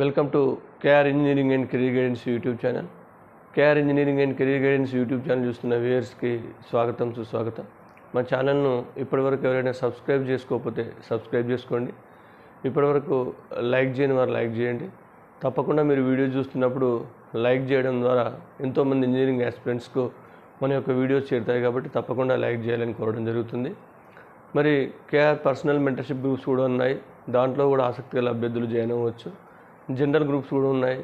Welcome to KR engineering and career guidance YouTube channel. KR engineering and career guidance YouTube channel చూస్తున్న వ్యూయర్స్కి స్వాగతం సుస్వాగతం. మా ఛానల్ను ఇప్పటివరకు ఎవరైనా సబ్స్క్రైబ్ చేసుకోకపోతే సబ్స్క్రైబ్ చేసుకోండి. ఇప్పటివరకు లైక్ చేయని వారు లైక్ చేయండి. తప్పకుండా మీరు వీడియో చూస్తున్నప్పుడు లైక్ చేయడం ద్వారా ఎంతోమంది ఇంజనీరింగ్ ఆస్పిరెంట్స్కు మన యొక్క వీడియోస్ చేరుతాయి కాబట్టి తప్పకుండా లైక్ చేయాలని కోరడం జరుగుతుంది. మరి కేఆర్ పర్సనల్ మెంటర్షిప్ గ్రూప్స్ కూడా ఉన్నాయి. దాంట్లో కూడా ఆసక్తి గల అభ్యర్థులు జాయిన్ అవ్వచ్చు. జనరల్ గ్రూప్స్ కూడా ఉన్నాయి.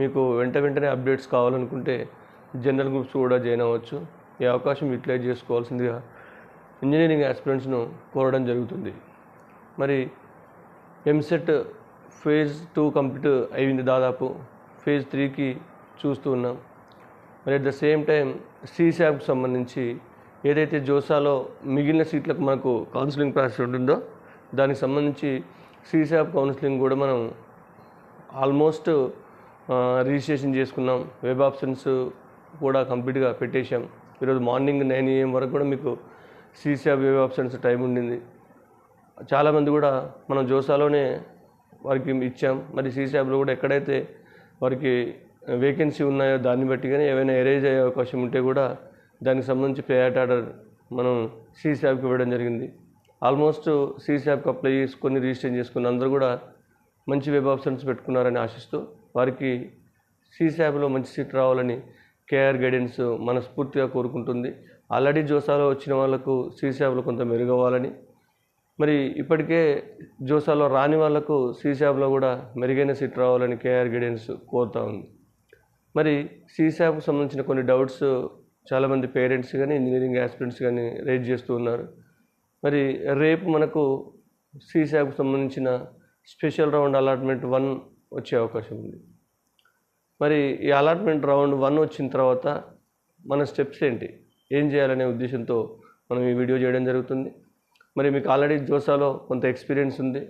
మీకు వెంట వెంటనే అప్డేట్స్ కావాలనుకుంటే జనరల్ గ్రూప్స్ కూడా జాయిన్ అవ్వచ్చు. ఈ అవకాశం యూటిలైజ్ చేసుకోవాల్సిందిగా ఇంజనీరింగ్ ఆస్పిరెంట్స్ను కోరడం జరుగుతుంది. మరి ఎంసెట్ ఫేజ్ టూ కంప్లీట్ అయింది దాదాపు. ఫేజ్ త్రీకి చూస్తూ ఉన్నాం. మరి అట్ ద సేమ్ టైం సీశాబ్కి సంబంధించి ఏదైతే జోసాలో మిగిలిన సీట్లకు మనకు కౌన్సిలింగ్ ప్రాసెస్ ఉంటుందో దానికి సంబంధించి సీశాబ్ కౌన్సిలింగ్ కూడా మనం ఆల్మోస్ట్ రిజిస్ట్రేషన్ చేసుకున్నాం. వెబ్ ఆప్షన్స్ కూడా కంప్లీట్గా పెట్టేశాం. ఈరోజు మార్నింగ్ నైన్ ఏఎం వరకు కూడా మీకు సీసీఆర్ వెబ్ ఆప్షన్స్ టైం ఉండింది. చాలామంది కూడా మనం జోసాలోనే వారికి ఇచ్చాం. మరి సీసీఆర్లో కూడా ఎక్కడైతే వారికి వేకెన్సీ ఉన్నాయో దాన్ని బట్టి కానీ ఏవైనా ఎరేజ్ అయ్యే అవకాశం ఉంటే కూడా దానికి సంబంధించి ప్రయాట్ ఆర్డర్ మనం సీసీఆర్కి ఇవ్వడం జరిగింది. ఆల్మోస్ట్ సీసీఆర్కి అప్లై చేసుకొని రిజిస్టర్ చేసుకున్న అందరూ కూడా మంచి వెబ్ ఆప్షన్స్ పెట్టుకున్నారని ఆశిస్తూ వారికి సీసాబ్లో మంచి సీట్ రావాలని కేఆర్ గైడెన్స్ మనస్ఫూర్తిగా కోరుకుంటుంది. ఆల్రెడీ జోసాలో వచ్చిన వాళ్ళకు సీసాబ్లో కొంత మెరుగవ్వాలని. మరి ఇప్పటికే జోసాలో రాని వాళ్ళకు సీసాబ్లో కూడా మెరుగైన సీట్ రావాలని కేఆర్ గైడెన్స్ కోరుతూ ఉంది. మరి సీసాబ్కు సంబంధించిన కొన్ని డౌట్స్ చాలామంది పేరెంట్స్ కానీ ఇంజనీరింగ్ యాస్పిరెంట్స్ కానీ రేజ్ చేస్తూ ఉన్నారు. మరి రేపు మనకు సీసాబ్కు సంబంధించిన స్పెషల్ రౌండ్ అలాట్మెంట్ వన్ వచ్చే అవకాశం ఉంది. మరి ఈ అలాట్మెంట్ రౌండ్ వన్ వచ్చిన తర్వాత మన స్టెప్స్ ఏంటి? ఏం చేయాలనే ఉద్దేశంతో మనం ఈ వీడియో చేయడం జరుగుతుంది. మరి మీకు ఆల్రెడీ జోసాలో కొంత ఎక్స్పీరియన్స్ ఉంది.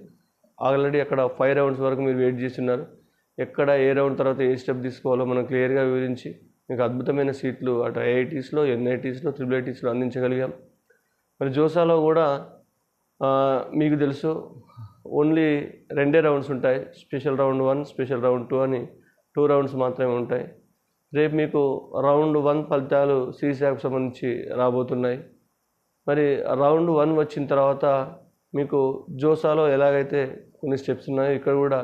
ఆల్రెడీ అక్కడ ఫైవ్ రౌండ్స్ వరకు మీరు వెయిట్ చేస్తున్నారు. ఎక్కడ ఏ రౌండ్ తర్వాత ఏ స్టెప్ తీసుకోవాలో మనం క్లియర్గా వివరించి మీకు అద్భుతమైన సీట్లు అటు ఐఐటీస్లో ఎన్ఐటీస్లో త్రిబుల్ ఐటీస్లో అందించగలిగాం. మరి జోసాలో కూడా మీకు తెలుసు ఓన్లీ రెండే రౌండ్స్ ఉంటాయి. Special round one special round two అని టూ రౌండ్స్ మాత్రమే ఉంటాయి. రేపు మీకు రౌండ్ వన్ ఫలితాలు సీసాకు సంబంధించి రాబోతున్నాయి. మరి రౌండ్ వన్ వచ్చిన తర్వాత మీకు జోసాలో ఎలాగైతే కొన్ని స్టెప్స్ ఉన్నాయో ఇక్కడ కూడా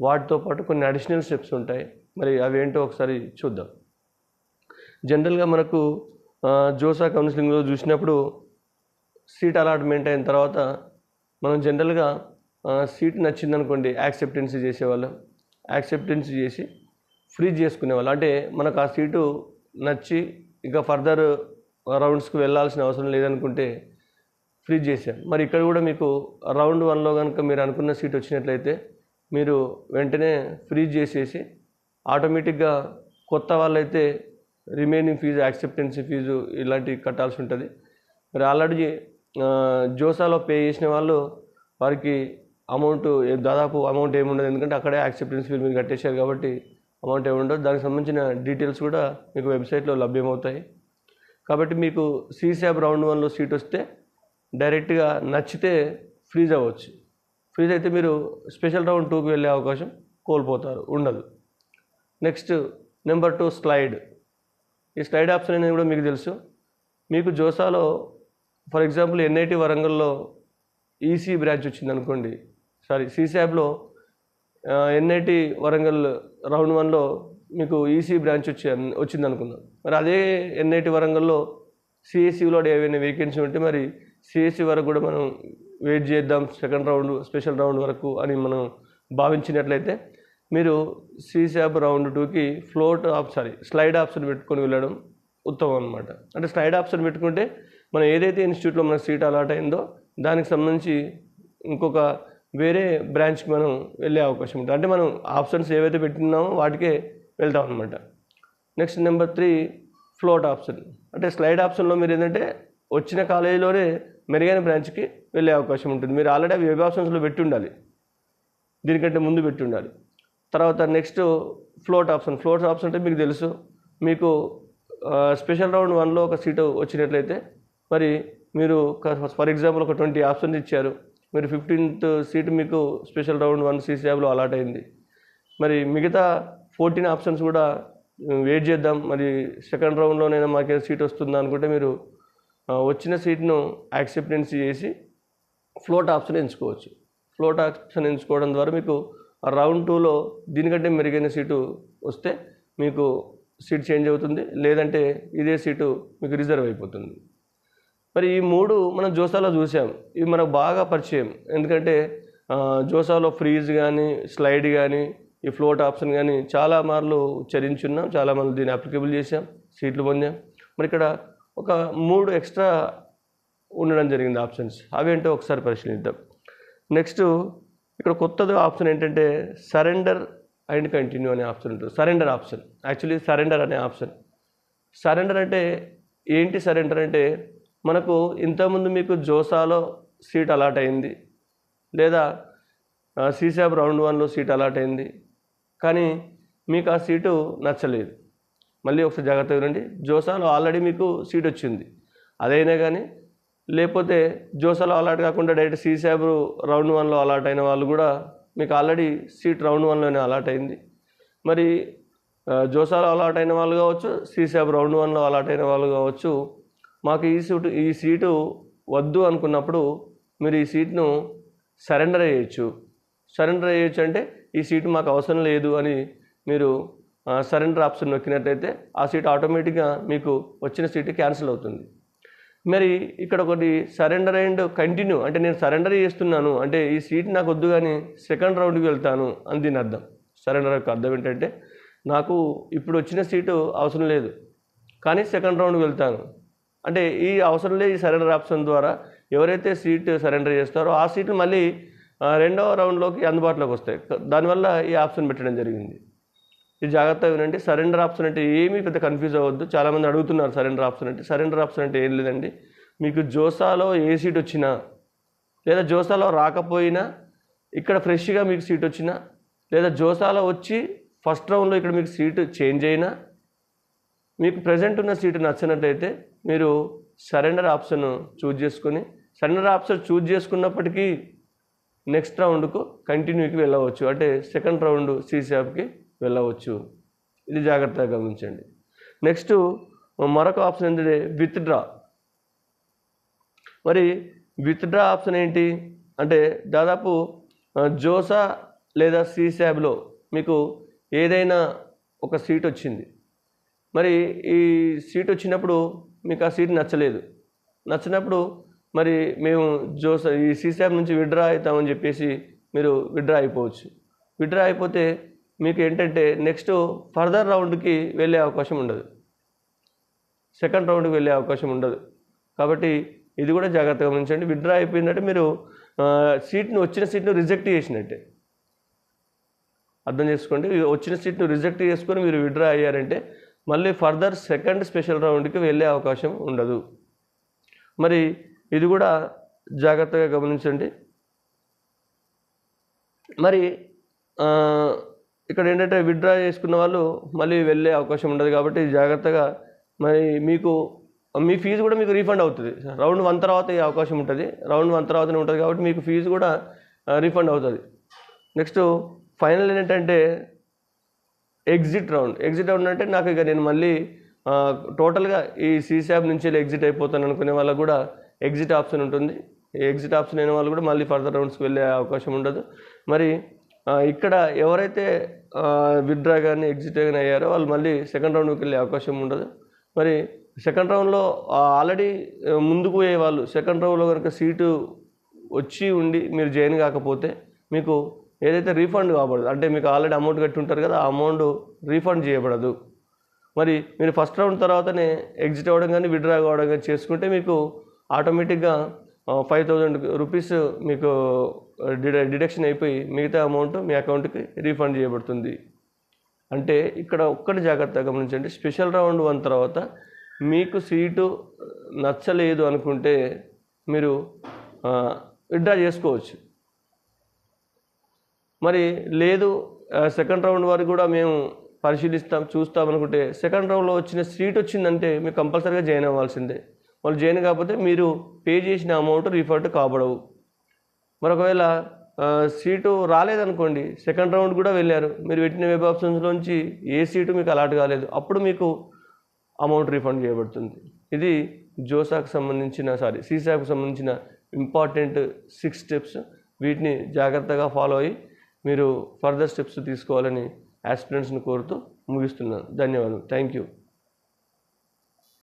వాటితో పాటు కొన్ని అడిషనల్ స్టెప్స్ ఉంటాయి. మరి అవి ఏంటో ఒకసారి చూద్దాం. జనరల్గా మనకు జోసా కౌన్సిలింగ్లో చూసినప్పుడు సీట్ అలాట్మెంట్ అయిన తర్వాత మనం జనరల్గా సీట్ నచ్చిందనుకోండి యాక్సెప్టెన్సీ చేసేవాళ్ళం. యాక్సెప్టెన్సీ చేసి ఫ్రీజ్ చేసుకునేవాళ్ళం. అంటే మనకు ఆ సీటు నచ్చి ఇంకా ఫర్దర్ రౌండ్స్కి వెళ్ళాల్సిన అవసరం లేదనుకుంటే ఫ్రీజ్ చేశాం మరి ఇక్కడ కూడా మీకు రౌండ్ వన్లో కనుక మీరు అనుకున్న సీట్ వచ్చినట్లయితే మీరు వెంటనే ఫ్రీజ్ చేసేసి ఆటోమేటిక్గా కొత్త వాళ్ళైతే రిమైనింగ్ ఫీజు యాక్సెప్టెన్సీ ఫీజు ఇలాంటివి కట్టాల్సి ఉంటుంది. మరి ఆల్రెడీ జోసాలో పే చేసిన వాళ్ళు వారికి అమౌంట్ దాదాపు అమౌంట్ ఏముండదు. ఎందుకంటే అక్కడే యాక్సెప్టెన్స్ ఫీల్ మీరు కట్టేశారు కాబట్టి అమౌంట్ ఏముండదు. దానికి సంబంధించిన డీటెయిల్స్ కూడా మీకు వెబ్సైట్లో లభ్యమవుతాయి. కాబట్టి మీకు సీసాబ్ రౌండ్ వన్లో సీట్ వస్తే డైరెక్ట్గా నచ్చితే ఫ్రీజ్ అవ్వచ్చు. ఫ్రీజ్ అయితే మీరు స్పెషల్ రౌండ్ టూకి వెళ్ళే అవకాశం కోల్పోతారు. ఉండదు. నెక్స్ట్ నెంబర్ టూ స్లైడ్ ఈ స్లైడ్ ఆప్షన్ అనేది కూడా మీకు తెలుసు. మీకు జోసాలో ఫర్ ఎగ్జాంపుల్ ఎన్ఐటి వరంగల్లో ఈసీ బ్రాంచ్ వచ్చింది అనుకోండి సారీ సీసాబ్లో ఎన్ఐటి వరంగల్ రౌండ్ వన్లో మీకు ఈసీ బ్రాంచ్ వచ్చి వచ్చింది అనుకుందాం. మరి అదే ఎన్ఐటి వరంగల్లో సిఎస్సిలో ఏవైనా వేకెన్సీ ఉంటే మరి సిఎస్సి వరకు కూడా మనం వెయిట్ చేద్దాం సెకండ్ రౌండ్ స్పెషల్ రౌండ్ వరకు అని మనం భావించినట్లయితే మీరు సీసాబ్ రౌండ్ టూకి float up sorry slide option పెట్టుకొని వెళ్ళడం ఉత్తమం అనమాట అంటే స్లైడ్ ఆప్షన్ పెట్టుకుంటే మనం ఏదైతే ఇన్స్టిట్యూట్లో మనకు సీట్ అలాట్ అయిందో దానికి సంబంధించి ఇంకొక వేరే బ్రాంచ్కి మనం వెళ్ళే అవకాశం ఉంటుంది. అంటే మనం ఆప్షన్స్ ఏవైతే పెట్టినామో వాటికే వెళ్తాం అనమాట next number three float option. అంటే స్లైడ్ ఆప్షన్లో మీరు ఏంటంటే వచ్చిన కాలేజీలోనే మెరుగైన బ్రాంచ్కి వెళ్ళే అవకాశం ఉంటుంది. మీరు ఆల్రెడీ అవి వెబ్ ఆప్షన్స్లో పెట్టి ఉండాలి దీనికంటే ముందు పెట్టి ఉండాలి తర్వాత next float option. Float option అంటే మీకు తెలుసు మీకు స్పెషల్ రౌండ్ వన్లో ఒక సీటు వచ్చినట్లయితే మరి మీరు ఫర్ ఎగ్జాంపుల్ ఒక ట్వంటీ ఆప్షన్స్ ఇచ్చారు. మీరు ఫిఫ్టీన్త్ సీట్ మీకు స్పెషల్ రౌండ్ వన్ సీసీఆబ్లో అలాట్ అయింది. మరి మిగతా ఫోర్టీన్ ఆప్షన్స్ కూడా వెయిట్ చేద్దాం. మరి సెకండ్ రౌండ్లోనైనా మాకు సీట్ వస్తుందా అనుకుంటే మీరు వచ్చిన సీట్ను యాక్సెప్టెన్స్ చేసి ఫ్లోట్ ఆప్షన్ ఎంచుకోవచ్చు. ఫ్లోట్ ఆప్షన్ ఎంచుకోవడం ద్వారా మీకు రౌండ్ టూలో దీనికంటే మెరుగైన సీటు వస్తే మీకు సీట్ చేంజ్ అవుతుంది. లేదంటే ఇదే సీటు మీకు రిజర్వ్ అయిపోతుంది. మరి ఈ మూడు మనం జోసాలో చూసాం. ఇవి మనకు బాగా పరిచయం. ఎందుకంటే జోసాలో ఫ్రీజ్ కానీ స్లైడ్ కానీ ఈ ఫ్లోట్ ఆప్షన్ కానీ చాలా మార్లు చరించున్నాం. చాలా మార్లు దీన్ని అప్లికబుల్ చేసాం సీట్లు పొందాం. మరి ఇక్కడ ఒక మూడు ఎక్స్ట్రా ఉండడం జరిగింది ఆప్షన్స్. అవేంటో ఒకసారి పరిశీలిద్దాం. నెక్స్ట్ ఇక్కడ కొత్తది ఆప్షన్ ఏంటంటే సరెండర్ అండ్ కంటిన్యూ అనే ఆప్షన్ ఉంటుంది. Surrender option. యాక్చువల్లీ సరెండర్ అనే ఆప్షన్. సరెండర్ అంటే ఏంటి సరెండర్ అంటే మనకు ఇంతకుముందు మీకు జోసాలో సీట్ అలాట్ అయింది. లేదా సీసాబ్ రౌండ్ వన్లో సీట్ అలాట్ అయింది. కానీ మీకు ఆ సీటు నచ్చలేదు. మళ్ళీ ఒకసారి జాగ్రత్త వినండి. జోసాలో ఆల్రెడీ మీకు సీట్ వచ్చింది. అదైనా కానీ లేకపోతే జోసాలో అలాట్ కాకుండా డైరెక్ట్ సీసాబ్ రౌండ్ వన్లో అలాట్ అయిన వాళ్ళు కూడా మీకు ఆల్రెడీ సీట్ రౌండ్ వన్లోనే అలాట్ అయింది. మరి జోసాలో అలాట్ అయిన వాళ్ళు కావచ్చు సీసాబ్ రౌండ్ వన్లో అలాట్ అయిన వాళ్ళు కావచ్చు మాకు ఈ సీటు ఈ సీటు వద్దు అనుకున్నప్పుడు మీరు ఈ సీట్ను సరెండర్ చేయొచ్చు సరెండర్ చేయొచ్చు అంటే ఈ సీటు మాకు అవసరం లేదు అని మీరు సరెండర్ ఆప్షన్ నొక్కినట్లయితే ఆ సీట్ ఆటోమేటిక్గా మీకు వచ్చిన సీటు క్యాన్సిల్ అవుతుంది. మరి ఇక్కడ ఒకటి సరెండర్ అండ్ కంటిన్యూ అంటే నేను సరెండర్ చేస్తున్నాను అంటే ఈ సీట్ నాకు వద్దు కానీ సెకండ్ రౌండ్కి వెళ్తాను అని దీని అర్థం. సరెండర్ యొక్క అర్థం ఏంటంటే నాకు ఇప్పుడు వచ్చిన సీటు అవసరం లేదు. కానీ సెకండ్ రౌండ్కి వెళ్తాను. అంటే ఈ అవసరం లేదు ఈ సరెండర్ ఆప్షన్ ద్వారా ఎవరైతే సీట్ సరెండర్ చేస్తారో ఆ సీట్లు మళ్ళీ రెండవ రౌండ్లోకి అందుబాటులోకి వస్తాయి. దానివల్ల ఈ ఆప్షన్ పెట్టడం జరిగింది. ఇది జాగ్రత్తగా వినండి. సరెండర్ ఆప్షన్ అంటే ఏమీ పెద్ద కన్ఫ్యూజ్ అవ్వద్దు. చాలామంది అడుగుతున్నారు సరెండర్ ఆప్షన్ అంటే సరెండర్ ఆప్షన్ అంటే ఏం లేదండి. మీకు జోసాలో ఏ సీట్ వచ్చినా లేదా జోసాలో రాకపోయినా ఇక్కడ ఫ్రెష్గా మీకు సీట్ వచ్చినా లేదా జోసాలో వచ్చి ఫస్ట్ రౌండ్లో ఇక్కడ మీకు సీటు చేంజ్ అయినా మీకు ప్రజెంట్ ఉన్న సీటు నచ్చినట్లయితే మీరు సరెండర్ ఆప్షన్ చూజ్ చేసుకొని సరెండర్ ఆప్షన్ చూజ్ చేసుకున్నప్పటికీ నెక్స్ట్ రౌండ్కు కంటిన్యూకి వెళ్ళవచ్చు. అంటే సెకండ్ రౌండ్ సీసాప్కి వెళ్ళవచ్చు. ఇది జాగ్రత్తగా గమనించండి. నెక్స్ట్ మరొక ఆప్షన్ ఏంటంటే విత్డ్రా మరి విత్డ్రా ఆప్షన్ ఏంటి? అంటే దాదాపు జోసా లేదా సీసాబ్లో మీకు ఏదైనా ఒక సీట్ వచ్చింది. మరి ఈ సీట్ వచ్చినప్పుడు మీకు ఆ సీట్ నచ్చలేదు. నచ్చినప్పుడు మరి మేము జోస ఈ సీసాప్ నుంచి విడ్రా అవుతామని చెప్పేసి మీరు విడ్రా అయిపోవచ్చు. విడ్రా అయిపోతే మీకు ఏంటంటే నెక్స్ట్ ఫర్దర్ రౌండ్కి వెళ్ళే అవకాశం ఉండదు. సెకండ్ రౌండ్కి వెళ్ళే అవకాశం ఉండదు. కాబట్టి ఇది కూడా జాగ్రత్తగా గమనించండి. విడ్రా అయిపోయిందంటే మీరు సీట్ను వచ్చిన సీట్ను రిజెక్ట్ చేసినట్టే. అర్థం చేసుకోండి. వచ్చిన సీట్ను రిజెక్ట్ చేసుకొని మీరు విడ్రా అయ్యారంటే మళ్ళీ ఫర్దర్ సెకండ్ స్పెషల్ రౌండ్కి వెళ్ళే అవకాశం ఉండదు. మరి ఇది కూడా జాగ్రత్తగా గమనించండి. మరి ఇక్కడ ఏంటంటే విత్డ్రా చేసుకున్న వాళ్ళు మళ్ళీ వెళ్ళే అవకాశం ఉండదు కాబట్టి జాగ్రత్తగా మరి మీకు మీ ఫీజు కూడా మీకు రీఫండ్ అవుతుంది. రౌండ్ వన్ తర్వాత ఈ అవకాశం ఉంటుంది. రౌండ్ వన్ తర్వాతనే ఉంటుంది కాబట్టి మీకు ఫీజు కూడా రీఫండ్ అవుతుంది. నెక్స్ట్ ఫైనల్ ఏంటంటే ఎగ్జిట్ రౌండ్. ఎగ్జిట్ రౌండ్ అంటే నాకు ఇక నేను మళ్ళీ టోటల్గా ఈ సీసాబ్ నుంచి వెళ్ళి ఎగ్జిట్ అయిపోతాను అనుకునే వాళ్ళకు కూడా ఎగ్జిట్ ఆప్షన్ ఉంటుంది. ఈ ఎగ్జిట్ ఆప్షన్ అయిన వాళ్ళు కూడా మళ్ళీ ఫర్దర్ రౌండ్స్కి వెళ్ళే అవకాశం ఉండదు. మరి ఇక్కడ ఎవరైతే విత్డ్రా కానీ ఎగ్జిట్ కానీ అయ్యారో వాళ్ళు మళ్ళీ సెకండ్ రౌండ్కి వెళ్ళే అవకాశం ఉండదు. మరి సెకండ్ రౌండ్లో ఆల్రెడీ ముందుకు పోయే వాళ్ళు సెకండ్ రౌండ్లో కనుక సీటు వచ్చి ఉండి మీరు జాయిన్ కాకపోతే మీకు ఏదైతే రీఫండ్ కాబడదు అంటే మీకు ఆల్రెడీ అమౌంట్ కట్టి ఉంటారు కదా ఆ అమౌంట్ రీఫండ్ చేయబడదు. మరి మీరు ఫస్ట్ రౌండ్ తర్వాతనే ఎగ్జిట్ అవ్వడం కానీ విడ్రా కావడం కానీ చేసుకుంటే మీకు ఆటోమేటిక్గా ఫైవ్ థౌజండ్ రూపీస్ మీకు డిడక్షన్ అయిపోయి మిగతా అమౌంట్ మీ అకౌంట్కి రీఫండ్ చేయబడుతుంది. అంటే ఇక్కడ ఒక్కటి జాగ్రత్తగా గమనించండి స్పెషల్ రౌండ్ వన్ తర్వాత మీకు సీటు నచ్చలేదు అనుకుంటే మీరు విడ్డ్రా చేసుకోవచ్చు. మరి లేదు సెకండ్ రౌండ్ వరకు కూడా మేము పరిశీలిస్తాం చూస్తాం అనుకుంటే సెకండ్ రౌండ్లో వచ్చిన సీట్ వచ్చిందంటే మీరు కంపల్సరీగా జాయిన్ అవ్వాల్సిందే. వాళ్ళు జాయిన్ కాకపోతే మీరు పే చేసిన అమౌంట్ రీఫండ్ కాబడవు. మరి ఒకవేళ సీటు రాలేదనుకోండి సెకండ్ రౌండ్ కూడా వెళ్ళారు. మీరు పెట్టిన వెబ్ ఆప్షన్స్లోంచి ఏ సీటు మీకు అలాట్ కాలేదు అప్పుడు మీకు అమౌంట్ రీఫండ్ చేయబడుతుంది. ఇది జోసాకు సంబంధించిన సారీ సీసాకు సంబంధించిన ఇంపార్టెంట్ సిక్స్ స్టెప్స్ వీటిని జాగ్రత్తగా ఫాలో అయ్యి మీరు ఫర్దర్ స్టెప్స్ తీసుకోవాలని ఆస్పిరెంట్స్ని కోరుతూ ముగిస్తున్నాను. ధన్యవాదాలు థ్యాంక్ యూ